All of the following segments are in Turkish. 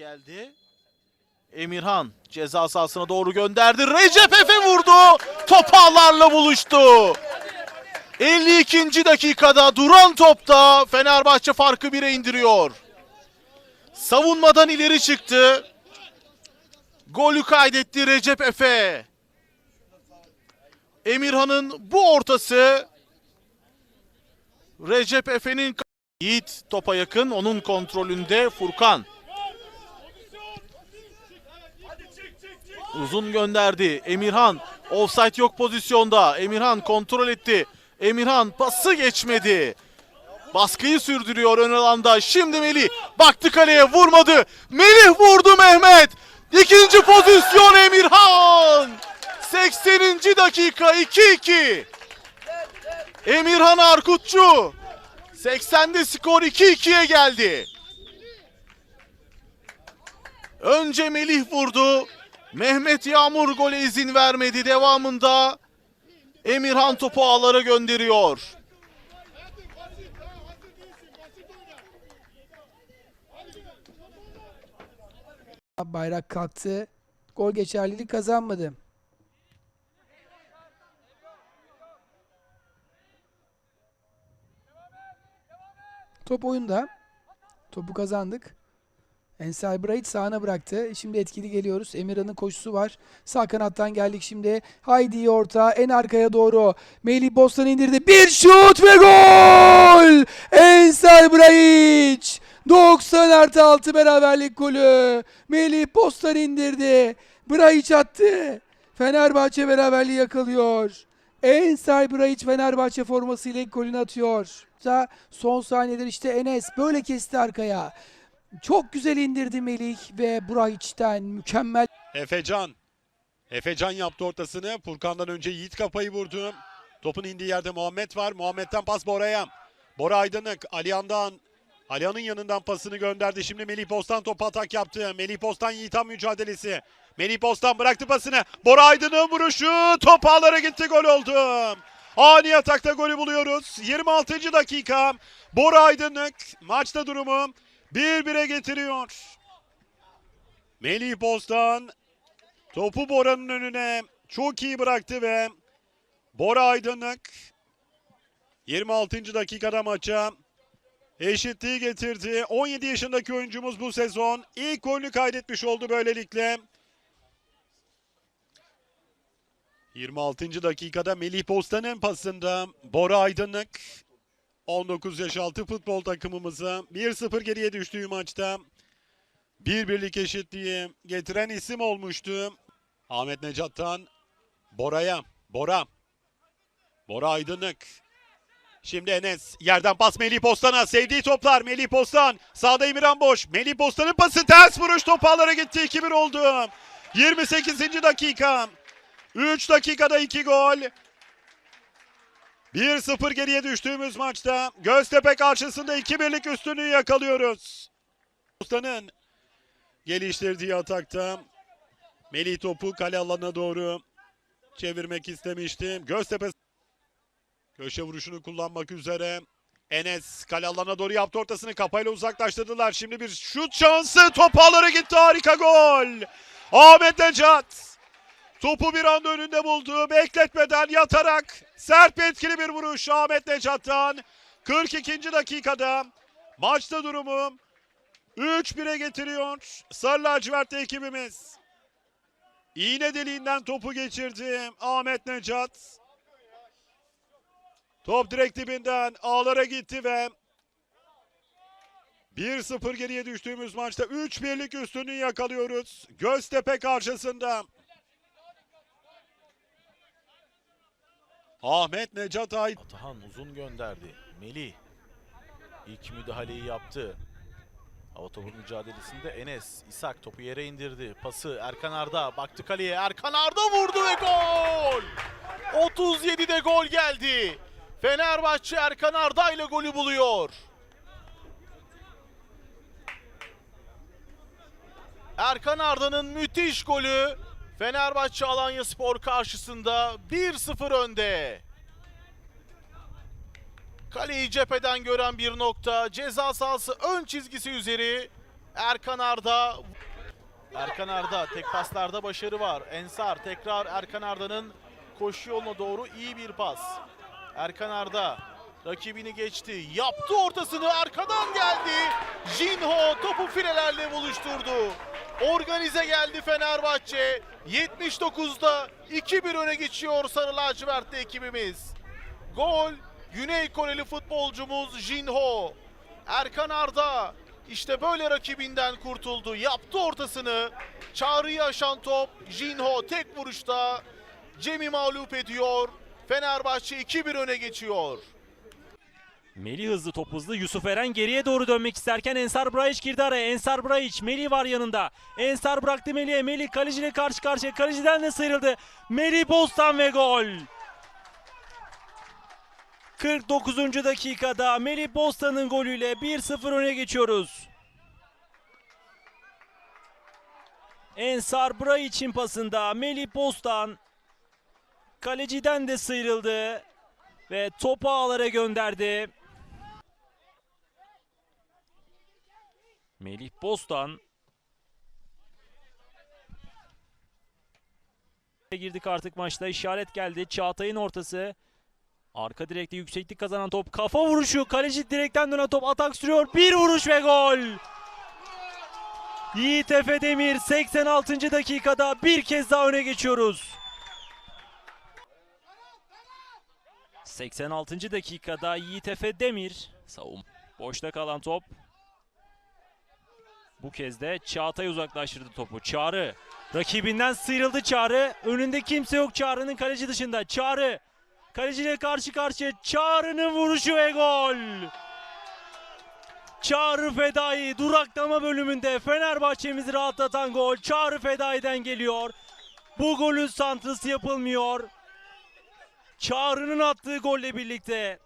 geldi. Emirhan ceza sahasına doğru gönderdi. Recep Efe vurdu. Top ağlarla buluştu. 52. dakikada duran topta Fenerbahçe farkı 1'e indiriyor. Savunmadan ileri çıktı. Golü kaydetti Recep Efe. Emirhan'ın bu ortası Recep Efe'nin Yiğit topa yakın onun kontrolünde Furkan. Uzun gönderdi. Emirhan offside yok pozisyonda. Emirhan kontrol etti. Emirhan pası geçmedi. Baskıyı sürdürüyor ön alanda. Şimdi Melih baktı kaleye vurmadı. Melih vurdu Mehmet. İkinci pozisyon Emirhan. 80. dakika 2-2. Emirhan Arkutçu. 80'de skor 2-2'ye geldi. Önce Melih vurdu. Mehmet Yağmur gole izin vermedi. Devamında Emirhan topu ağlara gönderiyor. Bayrak kalktı. Gol geçerliliği kazanmadı. Top oyunda. Topu kazandık. Ensar Bright sağına bıraktı. Şimdi etkili geliyoruz. Emirhan'ın koşusu var. Sağ kanattan geldik şimdi. Haydi orta en arkaya doğru. Melih Bostan indirdi. Bir şut ve gol! Ensar Bright! 90 artı 6 beraberlik golü. Melih Bostan indirdi. Bright attı. Fenerbahçe beraberliği yakalıyor. Ensar Bright Fenerbahçe formasıyla ilk golünü atıyor. Son saniyeler işte Enes böyle kesti arkaya. Çok güzel indirdi Melih ve Burayç'ten mükemmel Efecan. Efecan yaptı ortasını. Furkan'dan önce Yiğit kafayı vurdu. Topun indiği yerde Muhammed var. Muhammed'den pas Bora'ya. Bora Aydınlık Alihan'dan Alihan'ın yanından pasını gönderdi. Şimdi Melih Postan top atak yaptı. Melih Postan Yiğit'an mücadelesi. Melih Postan bıraktı pasını. Bora Aydın'ın vuruşu. Top ağlara gitti gol oldu. Ani atakta golü buluyoruz. 26. dakika. Bora Aydınlık maçta durumu 1-1'e getiriyor. Melih Postan Topu Bora'nın önüne çok iyi bıraktı ve Bora Aydınlık 26. dakikada maça eşitliği getirdi. 17 yaşındaki oyuncumuz bu sezon ilk golünü kaydetmiş oldu böylelikle. 26. dakikada Melih Postan'ın pasında Bora Aydınlık 19 yaş altı futbol takımımıza 1-0 geriye düştüğü maçta bir birlik eşitliği getiren isim olmuştu. Ahmet Necat'tan Bora'ya. Bora. Bora Aydınlık. Şimdi Enes. Yerden pas Melih Postan'a. Sevdiği toplar. Melih Postan. Sağda Emirhan Boş. Melih Postan'ın pası ters vuruş. Top ağlara gitti. 2-1 oldu. 28. dakika. 3 dakikada 2 gol. 1-0 geriye düştüğümüz maçta Göztepe karşısında 2-1'lik üstünlüğü yakalıyoruz. Postan'ın geliştirdiği atakta Melih topu kale alanına doğru çevirmek istemişti. Göztepe köşe vuruşunu kullanmak üzere. Enes kale alanına doğru yaptı ortasını kafayla uzaklaştırdılar. Şimdi bir şut şansı top ağlara gitti harika gol. Ahmet Necat topu bir anda önünde buldu. Bekletmeden yatarak sert ve etkili bir vuruş Ahmet Necat'tan. 42. dakikada maçta durumu 3-1'e getiriyor Sarı lacivertli ekibimiz. İğne deliğinden topu geçirdi Ahmet Necat. Top direkt dibinden ağlara gitti ve 1-0 geriye düştüğümüz maçta 3-1'lik üstünlüğü yakalıyoruz. Göztepe karşısında. Ahmet Necat Ait Atahan uzun gönderdi. Melih ilk müdahaleyi yaptı. Hava topu mücadelesinde Enes, İshak topu yere indirdi. Pası Erkan Arda baktı kaleye. Erkan Arda vurdu ve gol! 37'de gol geldi. Fenerbahçe Erkan Arda ile golü buluyor. Erkan Arda'nın müthiş golü Fenerbahçe Alanya Spor karşısında 1-0 önde. Kaleyi cepheden gören bir nokta. Ceza sahası ön çizgisi üzeri. Erkan Arda. Erkan Arda tek paslarda başarı var. Ensar tekrar Erkan Arda'nın koşu yoluna doğru iyi bir pas. Erkan Arda rakibini geçti. Yaptı ortasını arkadan geldi. Jinho topu filelerle buluşturdu. Organize geldi Fenerbahçe. 79'da 2-1 öne geçiyor Sarı Lacivert'te ekibimiz. Gol Güney Koreli futbolcumuz Jinho. Erkan Arda işte böyle rakibinden kurtuldu. Yaptı ortasını. Çağrı'yı aşan top Jinho tek vuruşta Cem'i mağlup ediyor. Fenerbahçe 2-1 öne geçiyor. Melih hızlı top hızlı. Yusuf Eren geriye doğru dönmek isterken Ensar Brayiç girdi araya. Ensar Brayiç. Melih var yanında. Ensar bıraktı Melih'e. Melih kaleciyle karşı karşıya. Kaleciden de sıyrıldı. Melih Bostan ve gol. 49. dakikada Melih Bostan'ın golüyle 1-0 öne geçiyoruz. Ensar Brayiç'in pasında Melih Bostan kaleciden de sıyrıldı ve topu ağlara gönderdi. Melih Bostan girdik artık maçta işaret geldi. Çağatay'ın ortası. Arka direkte yükseklik kazanan top. Kafa vuruşu. Kaleci direkten dönen top atak sürüyor. Bir vuruş ve gol. Yiğit Efe Demir 86. dakikada bir kez daha öne geçiyoruz. 86. dakikada Yiğit Efe Demir savun. Boşta kalan top. Bu kez de Çağatay uzaklaştırdı topu. Çağrı rakibinden sıyrıldı Çağrı. Önünde kimse yok Çağrı'nın kaleci dışında. Çağrı kaleciyle karşı karşıya. Çağrı'nın vuruşu ve gol. Çağrı Fedai duraklama bölümünde Fenerbahçe'mizi rahatlatan gol. Çağrı Fedai'den geliyor. Bu golün santrası yapılmıyor. Çağrı'nın attığı golle birlikte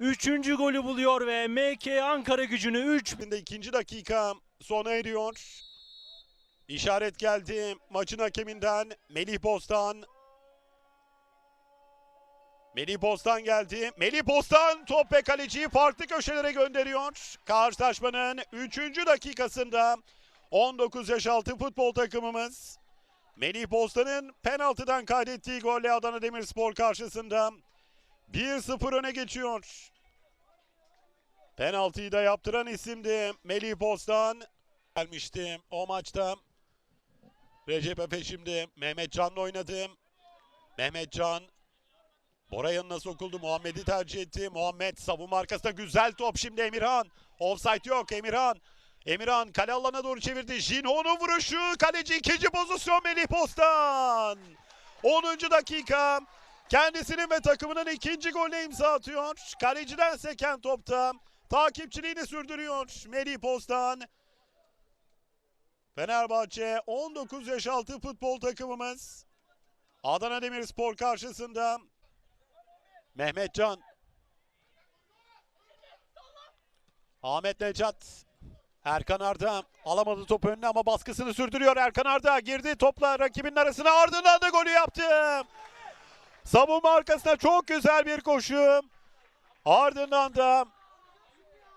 3. golü buluyor ve MK Ankara gücünü 3 Şimdi ikinci dakika sona eriyor. İşaret geldi maçın hakeminden Melih Bostan. Melih Bostan geldi. Melih Bostan top ve kaleciyi farklı köşelere gönderiyor. Karşılaşmanın 3. dakikasında 19 yaş altı futbol takımımız Melih Bostan'ın penaltıdan kaydettiği golle Adana Demirspor karşısında 1-0 öne geçiyor. Penaltıyı da yaptıran isimdi Melih Bostan. Gelmişti o maçta. Recep Efe şimdi Mehmet Can'la oynadı. Mehmet Can Bora yanına sokuldu. Muhammed'i tercih etti. Muhammed savunma arkasında güzel top şimdi Emirhan. Offside yok Emirhan. Emirhan kale alana doğru çevirdi. Jinho'nun vuruşu. Kaleci ikinci pozisyon Melih Bostan. 10. dakika. Kendisinin ve takımının ikinci golüne imza atıyor. Kaleciden seken topta takipçiliğini sürdürüyor Melih Postan. Fenerbahçe 19 yaş altı futbol takımımız Adana Demirspor karşısında Mehmetcan Ahmet Necat Erkan Arda alamadı topu önüne ama baskısını sürdürüyor Erkan Arda girdi topla rakibinin arasına ardından da golü yaptı. Savunma arkasına çok güzel bir koşu. Ardından da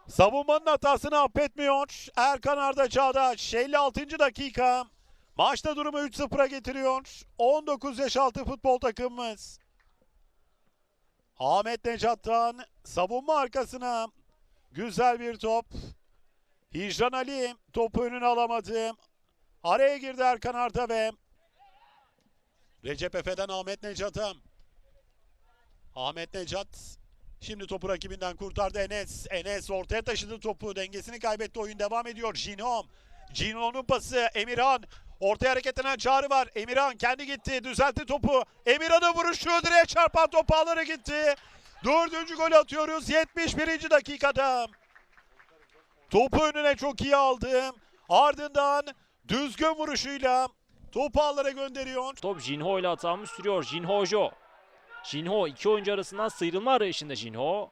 savunmanın hatasını affetmiyor. Erkan Arda Çağdaş 56. dakika. Maçta durumu 3-0'a getiriyor. 19 yaş altı futbol takımımız. Ahmet Necat'tan savunma arkasına güzel bir top. Hicran Ali topu önüne alamadı. Araya girdi Erkan Arda ve Recep Efe'den Ahmet Necat'a. Ahmet Necat şimdi topu rakibinden kurtardı Enes. Enes ortaya taşıdı topu. Dengesini kaybetti. Oyun devam ediyor. Jino. Jino'nun pası. Emirhan. Ortaya hareketlenen Çağrı var. Emirhan kendi gitti. Düzeltti topu. Emirhan'ın vuruşu direğe çarpan top ağlara gitti. Dördüncü golü atıyoruz 71. dakikada. Topu önüne çok iyi aldı. Ardından düzgün vuruşuyla topu ağlara gönderiyor. Top Jinho ile hatamı sürüyor. Jinho Jo. Jinho iki oyuncu arasından sıyrılma arayışında Jinho.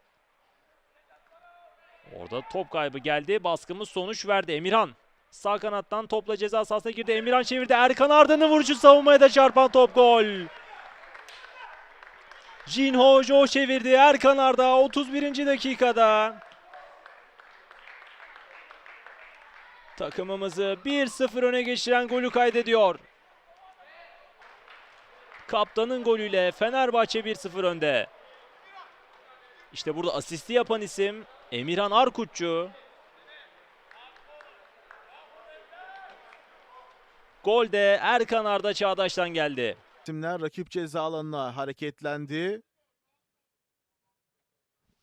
Orada top kaybı geldi. Baskımız sonuç verdi. Emirhan sağ kanattan topla ceza sahasına girdi. Emirhan çevirdi. Erkan Arda'nın vuruşu savunmaya da çarpan top gol. Jinho Jo çevirdi. Erkan Arda 31. dakikada. Takımımızı 1-0 öne geçiren golü kaydediyor. Kaptanın golüyle Fenerbahçe 1-0 önde. İşte burada asisti yapan isim Emirhan Arkutçu. Gol de Erkan Arda Çağdaş'tan geldi. İsimler rakip ceza alanına hareketlendi.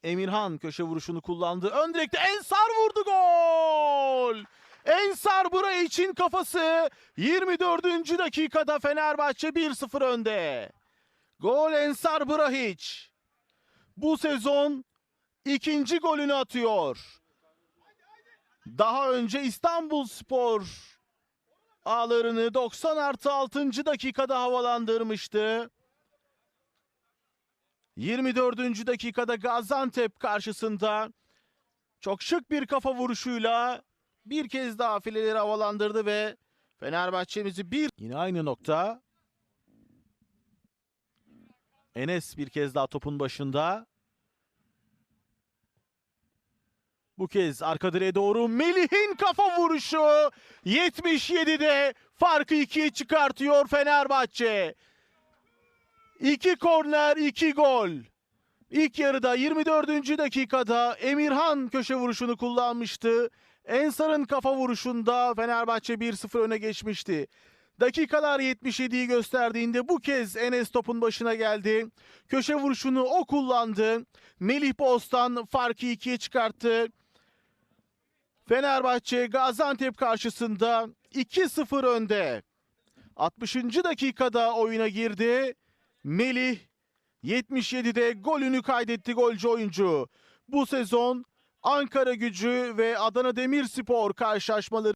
Emirhan köşe vuruşunu kullandı. Ön direkte Ensar vurdu gol. Ensar burayı için kafası 24. dakikada Fenerbahçe 1-0 önde. Gol Ensar Brahiç. Bu sezon ikinci golünü atıyor. Daha önce İstanbul Spor ağlarını 90 artı 6. dakikada havalandırmıştı. 24. dakikada Gaziantep karşısında çok şık bir kafa vuruşuyla bir kez daha fileleri havalandırdı ve Fenerbahçe'mizi bir yine aynı nokta. Enes bir kez daha topun başında. Bu kez arka direğe doğru Melih'in kafa vuruşu 77'de farkı ikiye çıkartıyor Fenerbahçe. İki korner, iki gol. İlk yarıda 24. dakikada Emirhan köşe vuruşunu kullanmıştı. Ensar'ın kafa vuruşunda Fenerbahçe 1-0 öne geçmişti. Dakikalar 77'yi gösterdiğinde bu kez Enes topun başına geldi. Köşe vuruşunu o kullandı. Melih Bostan farkı ikiye çıkarttı. Fenerbahçe Gaziantep karşısında 2-0 önde. 60. dakikada oyuna girdi. Melih 77'de golünü kaydetti golcü oyuncu. Bu sezon Ankara Gücü ve Adana Demirspor karşılaşmaları